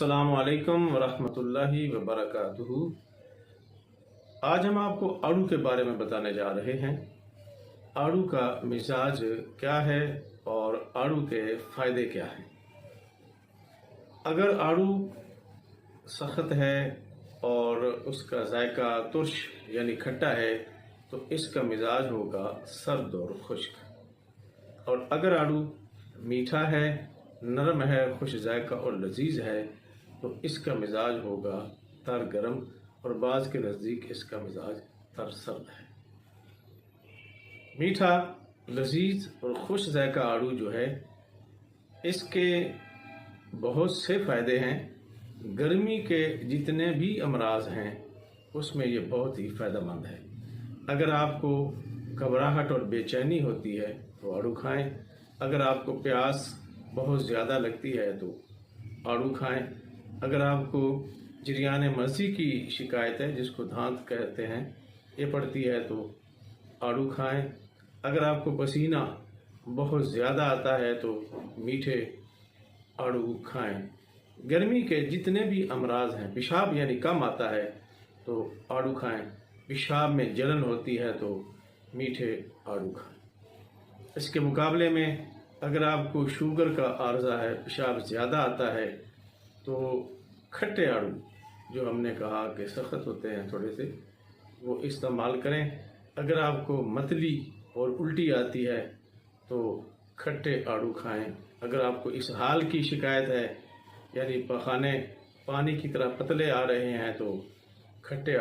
السلام علیکم ورحمۃ اللہ وبرکاتہ۔ آج ہم آپ کو آڑو کے بارے میں بتانے جا رہے ہیں۔ آڑو کا مزاج کیا ہے اور آڑو کے فائدے کیا ہیں؟ اگر آڑو سخت ہے اور اس کا ذائقہ ترش یعنی کھٹا ہے، تو اس کا مزاج ہوگا سرد اور خشک۔ اور اگر آڑو میٹھا ہے، نرم ہے، خوش ذائقہ اور لذیذ ہے تو اس کا مزاج ہوگا تر گرم اور بعض کے نزدیک اس کا مزاج تر سرد ہے۔ میٹھا، لذیذ اور خوش ذائقہ آڑو جو ہے، اس کے بہت سے فائدے ہیں۔ گرمی کے جتنے بھی امراض ہیں، اس میں یہ بہت ہی فائدہ مند ہے۔ اگر آپ کو گھبراہٹ اور بے چینی ہوتی ہے، تو آڑو کھائیں۔ اگر آپ کو پیاس بہت زیادہ لگتی ہے، تو آڑو کھائیں۔ اگر آپ کو جریان مرضی کی شکایت ہے، جس کو دھانت کہتے ہیں، یہ پڑتی ہے تو آڑو کھائیں۔ اگر آپ کو پسینہ بہت زیادہ آتا ہے تو میٹھے آڑو کھائیں۔ گرمی کے جتنے بھی امراض ہیں، پیشاب یعنی کم آتا ہے تو آڑو کھائیں۔ پیشاب میں جلن ہوتی ہے تو میٹھے آڑو کھائیں۔ اس کے مقابلے میں اگر آپ کو شوگر کا عارضہ ہے، پیشاب زیادہ آتا ہے تو کھٹے آڑو جو ہم نے کہا کہ سخت ہوتے ہیں تھوڑے سے، وہ استعمال کریں۔ اگر آپ کو متلی اور الٹی آتی ہے تو کھٹے آڑو کھائیں۔ اگر آپ کو اس حال کی شکایت ہے یعنی پخانے پانی کی طرح پتلے آ رہے ہیں تو کھٹے آڑو